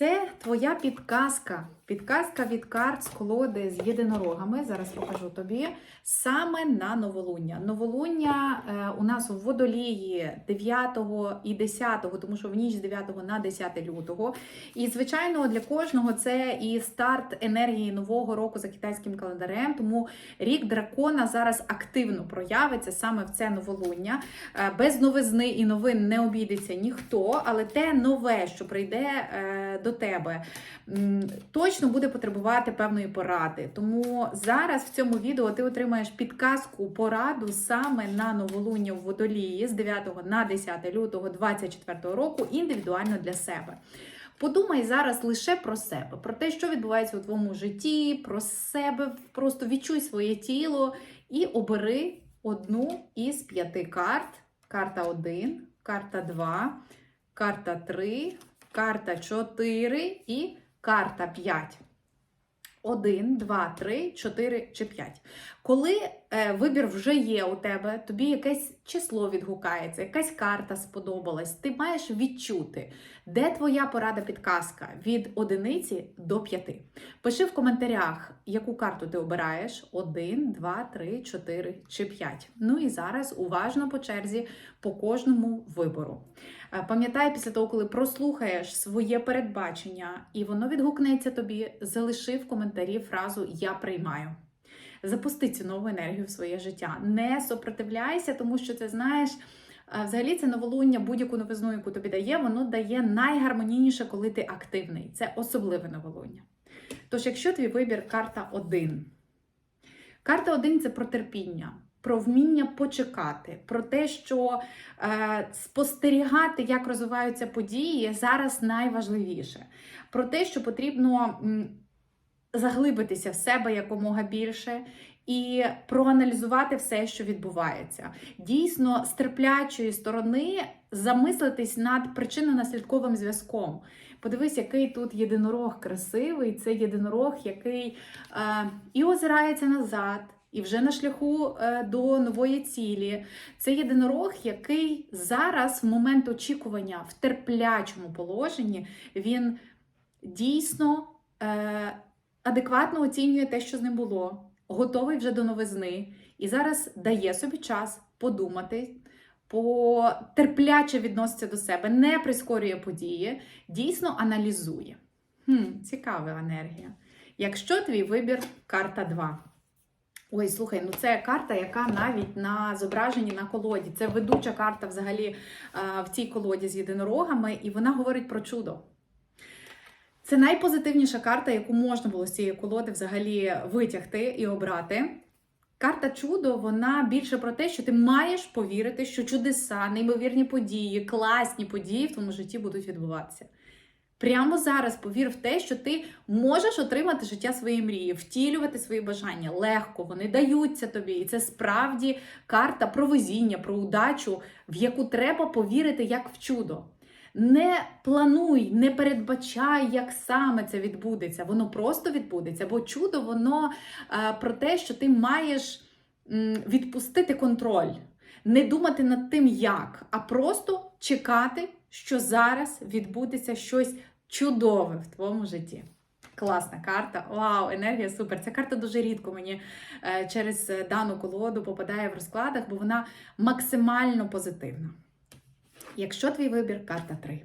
Це твоя підказка. Підказка від карт з колоди з єдинорогами. Зараз покажу тобі. Саме на новолуння. Новолуння е, у нас у водолії 9 і 10, тому що в ніч з 9 на 10 лютого. І, звичайно, для кожного це і старт енергії нового року за китайським календарем. Тому рік дракона зараз активно проявиться саме в це новолуння. Е, Без новизни і новин не обійдеться ніхто, але те нове, що прийде е, до тебе, точно буде потребувати певної поради. Тому зараз в цьому відео ти отримаєш підказку, пораду саме на новолуння в водолії з 9 на 10 лютого 2024 року індивідуально для себе. Подумай зараз лише про себе, про те, що відбувається у твоєму житті, про себе, просто відчуй своє тіло і обери одну із п'яти карт. Карта 1, карта 2, карта 3, карта 4 і карта 5. 1, 2, 3, 4 чи 5. Коли вибір вже є у тебе, тобі якесь число відгукається, якась карта сподобалась, ти маєш відчути, де твоя порада підказка від одиниці до п'яти. Пиши в коментарях, яку карту ти обираєш: 1, 2, 3, 4 чи 5. Ну і зараз уважно по черзі по кожному вибору. Е, Пам'ятай, після того, коли прослухаєш своє передбачення і воно відгукнеться тобі, залиши в коментарі фразу Я приймаю. Запусти цю нову енергію в своє життя. Не сопротивляйся, тому що ти знаєш. е, Взагалі, це новолуння, будь-яку новизну, яку тобі дає, воно дає найгармонійніше, коли ти активний. Це особливе новолуння. Тож, якщо твій вибір карта 1, карта 1 це про терпіння, про вміння почекати, про те, що е, спостерігати, як розвиваються події, зараз найважливіше. Про те, що потрібно заглибитися в себе якомога більше. І проаналізувати все, що відбувається. Дійсно, з терплячої сторони замислитись над причинно-наслідковим зв'язком. Подивись, який тут єдинорог красивий. Це єдинорог, який е, і озирається назад, і вже на шляху е, до нової цілі. Це єдинорог, який зараз, в момент очікування, в терплячому положенні, він дійсно е, адекватно оцінює те, що з ним було, готовий вже до новизни, і зараз дає собі час подумати. Потерпляче відноситься до себе, не прискорює події, дійсно аналізує. Хм, Цікава енергія. Якщо твій вибір карта 2. Ой, слухай, ну це карта, яка навіть на зображенні на колоді. Це ведуча карта взагалі в цій колоді з єдинорогами, і вона говорить про чудо. Це найпозитивніша карта, яку можна було з цієї колоди взагалі витягти і обрати. Карта чудо, вона більше про те, що ти маєш повірити, що чудеса, неймовірні події, класні події в твоєму житті будуть відбуватися. Прямо зараз повір в те, що ти можеш отримати життя своєї мрії, втілювати свої бажання легко, вони даються тобі. І це справді карта про везіння, про удачу, в яку треба повірити як в чудо. Не плануй, не передбачай, як саме це відбудеться. Воно просто відбудеться, бо чудо воно е, про те, що ти маєш відпустити контроль, не думати над тим, як, а просто чекати, що зараз відбудеться щось чудове в твоєму житті. Класна карта. Вау, енергія супер. Ця карта дуже рідко мені е, через е, дану колоду попадає в розкладах, бо вона максимально позитивна. Якщо твій вибір карта 3.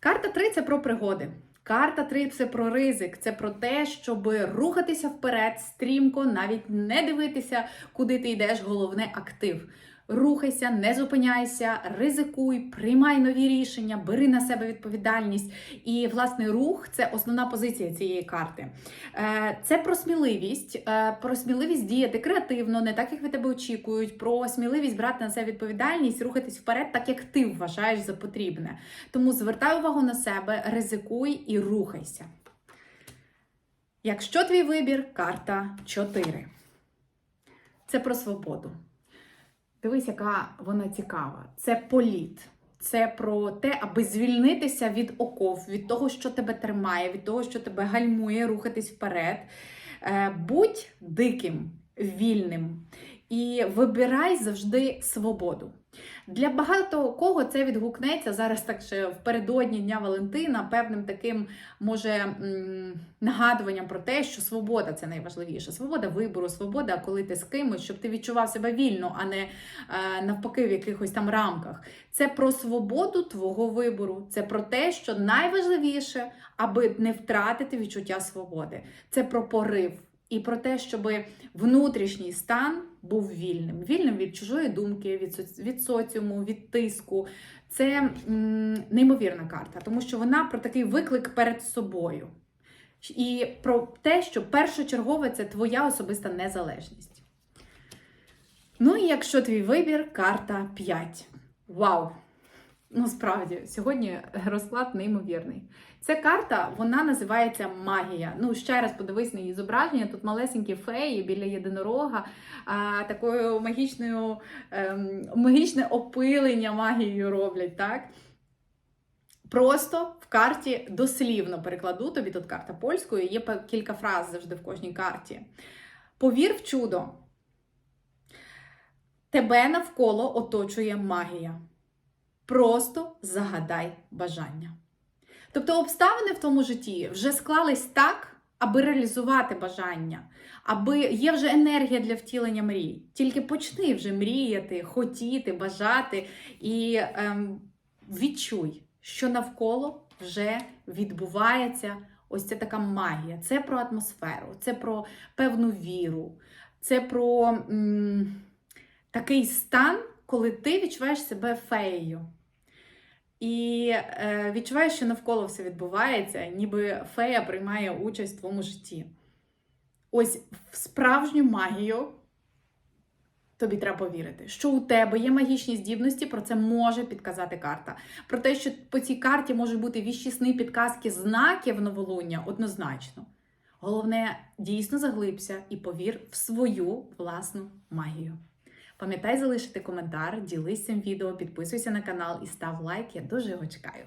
Карта 3 це про пригоди. Карта 3 це про ризик, це про те, щоб рухатися вперед, стрімко, навіть не дивитися, куди ти йдеш. Головне актив. Рухайся, не зупиняйся, ризикуй, приймай нові рішення, бери на себе відповідальність. І, власне, рух це основна позиція цієї карти. Е, Це про сміливість, е, про сміливість діяти креативно, не так, як від тебе очікують, про сміливість брати на себе відповідальність, рухатись вперед, так як ти вважаєш за потрібне. Тому звертай увагу на себе, ризикуй і рухайся. Якщо твій вибір карта 4. Це про свободу. Дивись, яка вона цікава. Це політ. Це про те, аби звільнитися від оков, від того, що тебе тримає, від того, що тебе гальмує, рухатись вперед. Е, Будь диким, вільним і вибирай завжди свободу. Для багато кого це відгукнеться зараз, так ще впередодні Дня Валентина, певним таким може нагадуванням про те, що свобода це найважливіше. Свобода вибору, свобода, коли ти з кимось, щоб ти відчував себе вільно, а не е, навпаки в якихось там рамках. Це про свободу твого вибору. Це про те, що найважливіше, аби не втратити відчуття свободи. Це про порив. І про те, щоб внутрішній стан був вільним, вільним від чужої думки, від, соц- від соціуму, від тиску. Це м, неймовірна карта, тому що вона про такий виклик перед собою. І про те, що першочергове це твоя особиста незалежність. Ну і якщо твій вибір, карта 5. Вау! Ну, справді, сьогодні розклад неймовірний. Ця карта вона називається магія. Ну, ще раз подивись на її зображення. Тут малесенькі феї біля єдинорога, а, такою магічною, ем, магічне опилення магією роблять, так? Просто в карті дослівно перекладу тобі тут карта польською, є кілька фраз завжди в кожній карті. Повір в чудо. Тебе навколо оточує магія. Просто загадай бажання. Тобто обставини в тому житті вже склались так, аби реалізувати бажання, аби є вже енергія для втілення мрій. Тільки почни вже мріяти, хотіти, бажати і ем, відчуй, що навколо вже відбувається ось ця така магія. Це про атмосферу, це про певну віру, це про м, такий стан, коли ти відчуваєш себе феєю. І е, відчуваєш, що навколо все відбувається, ніби фея приймає участь в твоєму житті. Ось в справжню магію тобі треба повірити, що у тебе є магічні здібності, про це може підказати карта. Про те, що по цій карті можуть бути віщі сни, підказки, знаків новолуння, однозначно. Головне, дійсно заглибся і повір в свою власну магію. Пам'ятай залишити коментар, ділись цим відео, підписуйся на канал і став лайк. Я дуже його чекаю.